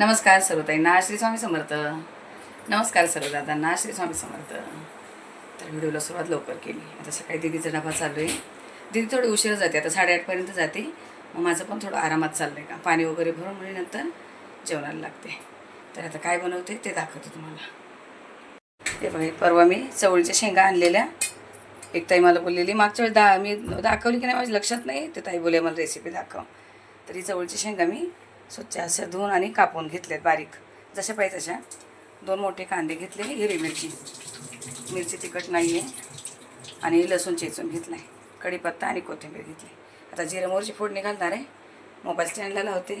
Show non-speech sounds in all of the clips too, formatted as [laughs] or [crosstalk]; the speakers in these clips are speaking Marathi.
नमस्कार सर्वताईंना श्री स्वामी समर्थ. नमस्कार सर्व दादांना श्री स्वामी समर्थ. तर व्हिडिओला सुरुवात लवकर केली. आता सकाळी दिदीचा डबा चालू आहे. दिदी थोडी उशीर जाते आता साडेआठपर्यंत जाते. मग माझं पण थोडं आरामात चाललं आहे का? पाणी वगैरे भरून म्हणजे नंतर जेवणाला लागते. तर आता काय बनवते ते दाखवते तुम्हाला. ते बघा परवा मी चवळीच्या शेंगा आणलेल्या. एक ताई मला बोललेली मागच्या वेळेस दा मी दाखवली की नाही माझ्या लक्षात नाही? ते ताई बोले मला रेसिपी दाखव. तर ही चवळीची शेंगा मी स्वच्छ असे धुवून आणि कापून घेतलेत बारीक. जशा पाहिजे तशा. दोन मोठे कांदे घेतले हिरवी मिरची. मिरची तिखट नाही आहे आणि लसूण चेचून घेतला आहे कढीपत्ता आणि कोथिंबीर घेतली. आता जिरं मोरची फोडणी घालणार आहे. मोबाईल स्टँडला लावते.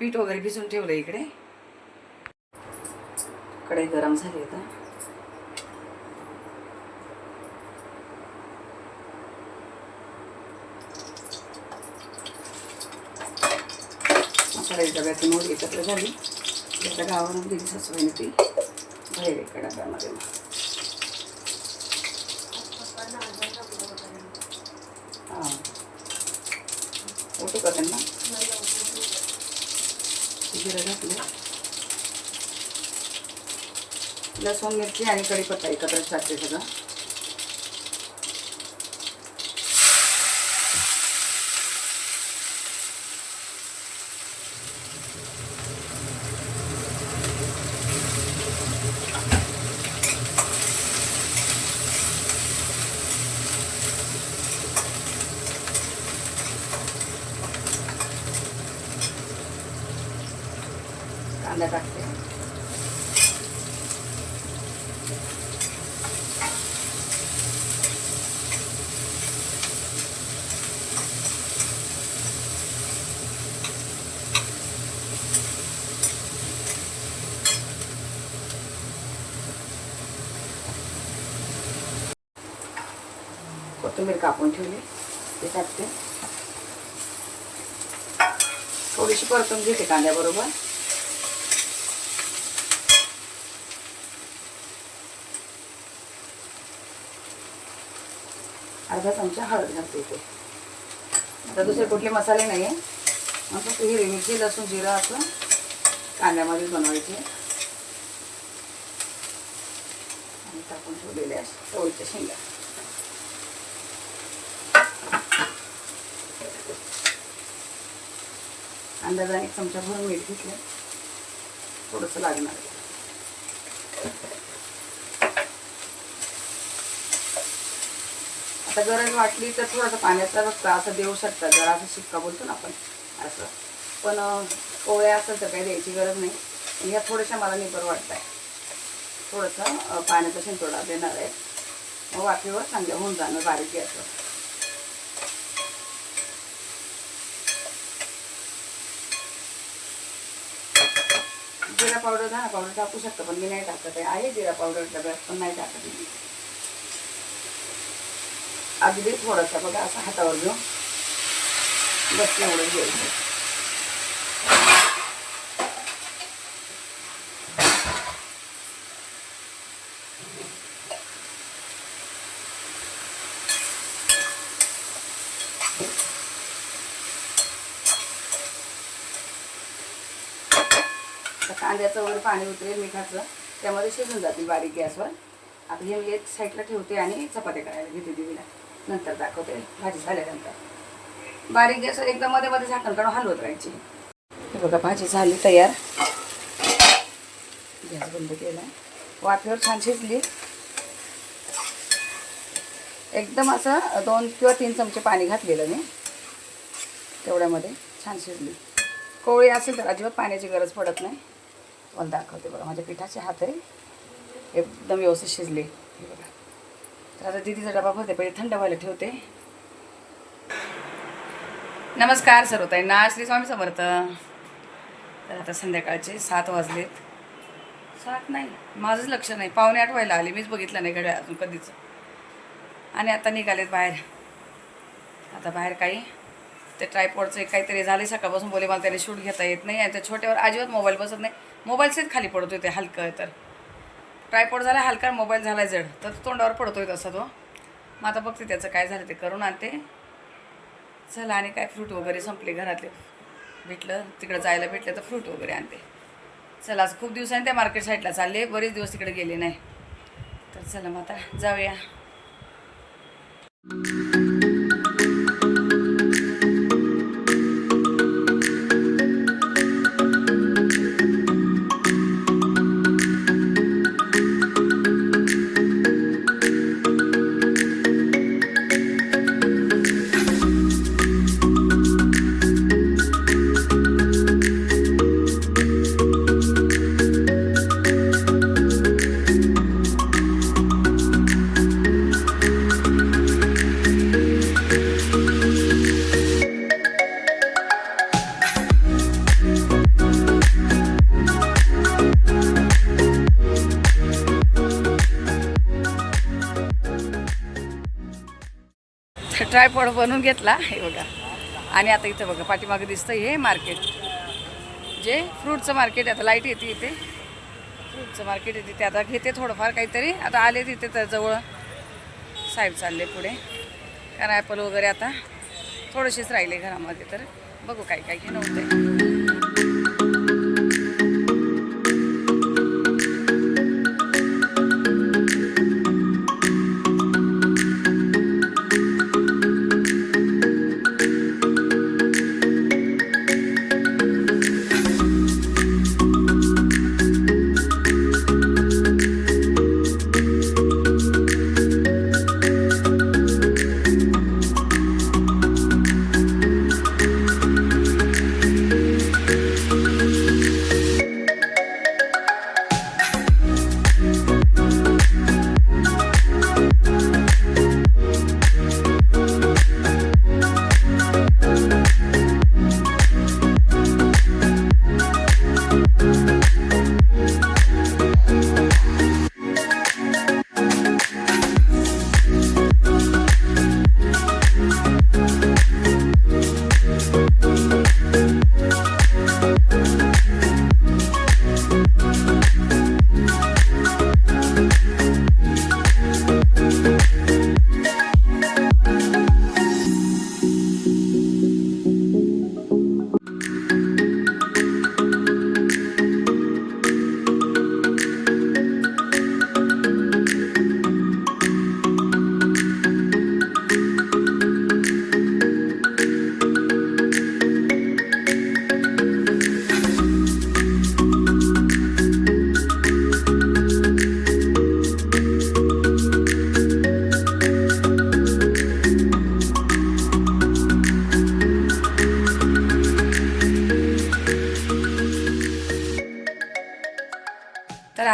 पीठ वगैरे भिजून ठेवलं इकडे. कढई गरम झाली आता. कढई डब्यातून मोड एकत्र झाली. त्याच्या गावावरून दिली सासवाईने ती. बाहेर एका डब्यामध्ये हां. ओके का त्यांना? जिरं घातलं. लसूण मिरची आणि कढीपत्ता एकत्र टाकते सगळं. कांदा टाकते कोथिंबीर कापून ठेवली ते टाकते थोडीशी परतून घेते कांद्याबरोबर अर्धा चमचा हळद घालते इथे. आता दुसरे कुठले मसाले नाही आहे मग फक्त हिरवी मिरची लसूण जिरं असं कांद्यामध्ये बनवायचे. आणि टाकून ठेवलेल्या चवळीच्या शेंगा. अंदाजाने एक चमचा भरून मीठ घेतलं. थोडंसं लागणार आता गरज वाटली तर थोडासा पाण्याचा रस्ता असं देऊ शकता. जरा असं शिक्का बोलतो ना आपण. असं. पण अं, असं असेल तर काही द्यायची गरज नाही. ह्या थोड्याशा मला निबर वाटत आहे थोडंसं पाण्याचा शिंतोडा देणार आहे. मग वाफेवर चांगलं होऊन जाणं बारीक गॅसवर. जिरा पावडर धना पावडर टाकू शकता पण मी नाही टाकत आहे. आहे जिरा पावडर डब्यात पण नाही टाकत मी. अगदी थोडासा बघा असा हातावर घेऊन बस एवढं घ्यायचं. कांद्याचं वगैरे पाणी उतरेल मिठाचं त्यामध्ये शिजून जातील बारीक गॅसवर. आता हे मी एक साईडला ठेवते आणि चपात्या करायला घेते दिवीला नंतर दाखवते. भाजी झाल्यानंतर. बारीक गॅसवर एकदा मध्ये मध्ये झाकण काढून हलवत राहायची. हे बघा भाजी झाली तयार. गॅस बंद केला. वाफेवर छान शिजली. एकदम असं दोन किंवा तीन चमचे पाणी घातलेलं मी. तेवढ्यामध्ये छान शिजली. कोवळी असेल तर अजिबात पाण्याची गरज पडत नाही. मला दाखवते बघा माझ्या पिठाचे हात आहे. एकदम व्यवस्थित शिजले. हे बघा. तर आता दीदीचा डबा भरते पहिले थंड व्हायला ठेवते. नमस्कार सर्वताईंना श्री स्वामी समर्थ. तर आता संध्याकाळचे सात वाजलेत. सात नाही माझंच लक्ष नाही. पावणे आठ व्हायला आले मीच बघितलं नाही घड्या अजून कधीच. आणि आता निघालेत बाहेर. आता बाहेर काही ते ट्रायपॉडचं एक काहीतरी झाले सकाळपासून बोले मला त्याने शूट घेता येत नाही आणि त्या छोट्यावर अजिबात मोबाईल बसत नाही. मोबाईलचेच खाली पडतो ते हलकं तर. ट्रायपॉड झाला हलका मोबाईल झाला जड. तर तो तोंडावर आहे तसा तो. मग आता बघते त्याचं काय झालं ते. करून आणते. चला आणि काय फ्रूट वगैरे संपले घरातले. भेटलं तिकडं जायला भेटलं तर फ्रूट वगैरे आणते. चला आज खूप दिवसांनी त्या मार्केट साईडला चालले. बरेच दिवस तिकडे गेले नाही. तर चला मग आता जाऊया. [laughs] ट्रायपॉड बनवून घेतला हे बघा. आणि आता इथं बघा पाठीमागं दिसतं हे मार्केट. जे फ्रूटचं मार्केट आता लाइट येते इथे. फ्रूटचं मार्केट येते ते आता घेते थोडंफार काहीतरी. आता आले तिथे तर जवळ. साहेब चालले पुढे. कारण ॲपल वगैरे आता थोडेसेच राहिले घरामध्ये तर. बघू काय काय घेणं होतंय.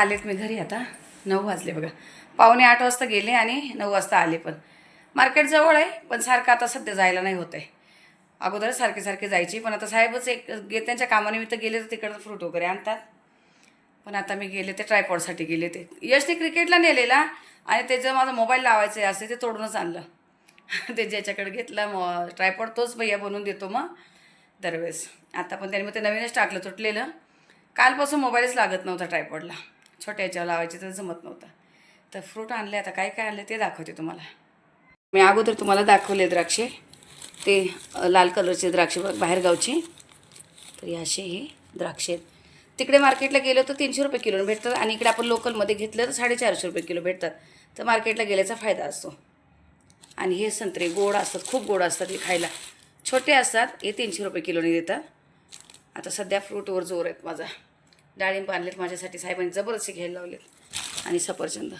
आलेत मी घरी आता. नऊ वाजले बघा. पावणे आठ वाजता गेले आणि नऊ वाजता आले पण. मार्केट जवळ आहे पण सारखं आता सध्या जायला नाही होत आहे. अगोदर सारखे सारखे जायची पण आता साहेबच एक गे त्यांच्या कामानिमित्त गेले तर तिकडं फ्रूट वगैरे आणतात. पण आता मी गेले ते ट्रायपॉडसाठी गेले ते. यशने क्रिकेटला नेलेला आणि त्याचं माझा मोबाईल लावायचं आहे असे ते तोडूनच आणलं. [laughs] ते ज्याच्याकडे घेतला मग ट्रायपॉड तोच भैया बनवून देतो मग. दरवेळेस. आता पण त्याने मग ते नवीनच टाकलं तुटलेलं. कालपासून मोबाईलच लागत नव्हता ट्रायपॉडला छोट्या याच्यावर लावायचे तर जमत नव्हता. तर फ्रूट आणले आता काय काय आणले ते दाखवते तुम्हाला. मी अगोदर तुम्हाला दाखवले द्राक्षे. ते लाल कलरचे द्राक्षे बघ बाहेरगावचे. तर असे हे द्राक्षे आहेत. तिकडे मार्केटला गेलो तर तीनशे रुपये किलोने भेटतात आणि इकडे आपण लोकलमध्ये घेतलं तर साडेचारशे रुपये किलो भेटतात. तर मार्केटला गेल्याचा फायदा असतो. आणि हे संत्रे गोड असतात खूप गोड असतात हे खायला. छोटे असतात हे तीनशे रुपये किलोने देतात. आता सध्या फ्रूटवर जोर आहेत माझा. डाळिंब आणलेत माझ्यासाठी. साहेबांनी जबरदस्ती घ्यायला लावलेत. आणि सफरचंद.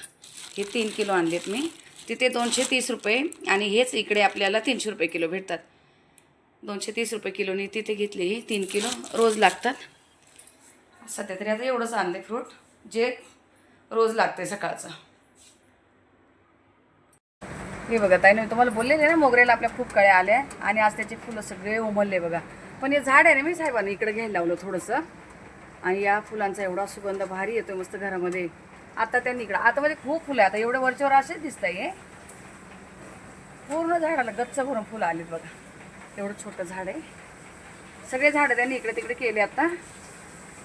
हे तीन किलो आणलेत मी. तिथे दोनशे तीस रुपये आणि हेच इकडे आपल्याला तीनशे रुपये किलो भेटतात. दोनशे तीस रुपये किलोनी तिथे घेतले ही तीन किलो. रोज लागतात. सध्या तरी आता एवढंच आणले फ्रूट जे रोज लागते सकाळचं. हे बघा ताई नाही तुम्हाला बोललेले ना मोगऱ्याला आपल्या खूप कळ्या आल्या आणि आज त्याचे फुलं सगळे उमलले बघा. पण हे झाड आहे ना मी साहेबांनी इकडे घ्यायला लावलं थोडंसं. आणि या फुलांचा एवढा सुगंध भारी येतो मस्त घरामध्ये. आता त्यांनी इकडं आतामध्ये म्हणजे खूप फुलं आहे. आता एवढे वरच्यावर असेच दिसत आहे पूर्ण झाडाला गच्च भरून फुलं आलीत बघा. एवढं छोटं झाड आहे. सगळे झाडं त्यांनी इकडे तिकडे केले आता.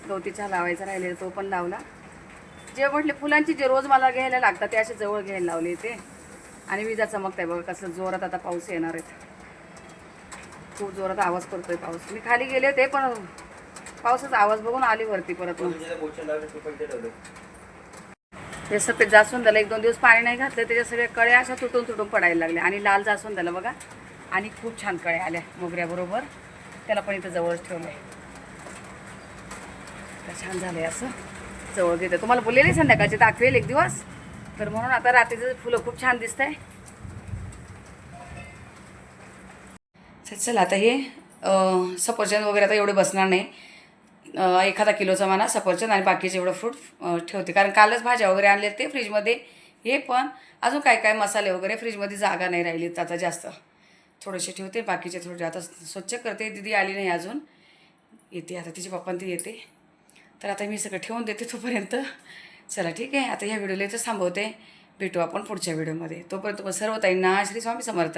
गवतीचा लावायचा राहिले तो पण लावला. जे म्हटले फुलांची जे रोज मला घ्यायला लागतात ते असे जवळ घ्यायला लावले ते. आणि विजा चमकताय बघा कसं जोरात आता पाऊस येणार आहेत खूप जोरात आवाज करतोय पाऊस. मी खाली गेले होते पण पावसाचा आवाज बघून आली वरती परत. हे सफेद जास्वंदाला एक दोन दिवस पाणी नाही घातलं त्याच्या सगळ्या कळ्या अशा तुटून तुटून पडायला लागल्या. आणि लाल जास्वंदाला बघा. आणि खूप छान कळ्या आल्या मोगऱ्याबरोबर. त्याला पण इथं जवळच ठेवलं आहे छान झालंय असं. जवळ घेतं. तुम्हाला बोललेले संध्याकाळचे दाखवेल एक दिवस. तर म्हणून आता रात्रीचं फुलं खूप छान दिसत आहे चला आता हे सफरचंद वगैरे आता एवढे बसणार नाही. एखादा किलोचा म्हणा सफरचंद आणि बाकीचे एवढं फ्रूट ठेवते. कारण कालच भाज्या वगैरे आणले ते फ्रीजमध्ये. हे पण अजून काय काय मसाले वगैरे फ्रीजमध्ये जागा नाही राहिली आता जास्त. थोडेसे ठेवते बाकीचे थोडे आता स्वच्छ करते. दिदी आली नाही अजून. येते आता तिची पप्पा ती येते. तर आता मी सगळं ठेवून देते तोपर्यंत. चला ठीक आहे आता ह्या व्हिडिओला इथं थांबवते. भेटू आपण पुढच्या व्हिडिओमध्ये. तोपर्यंत सर्व ताईंना श्री स्वामी समर्थ.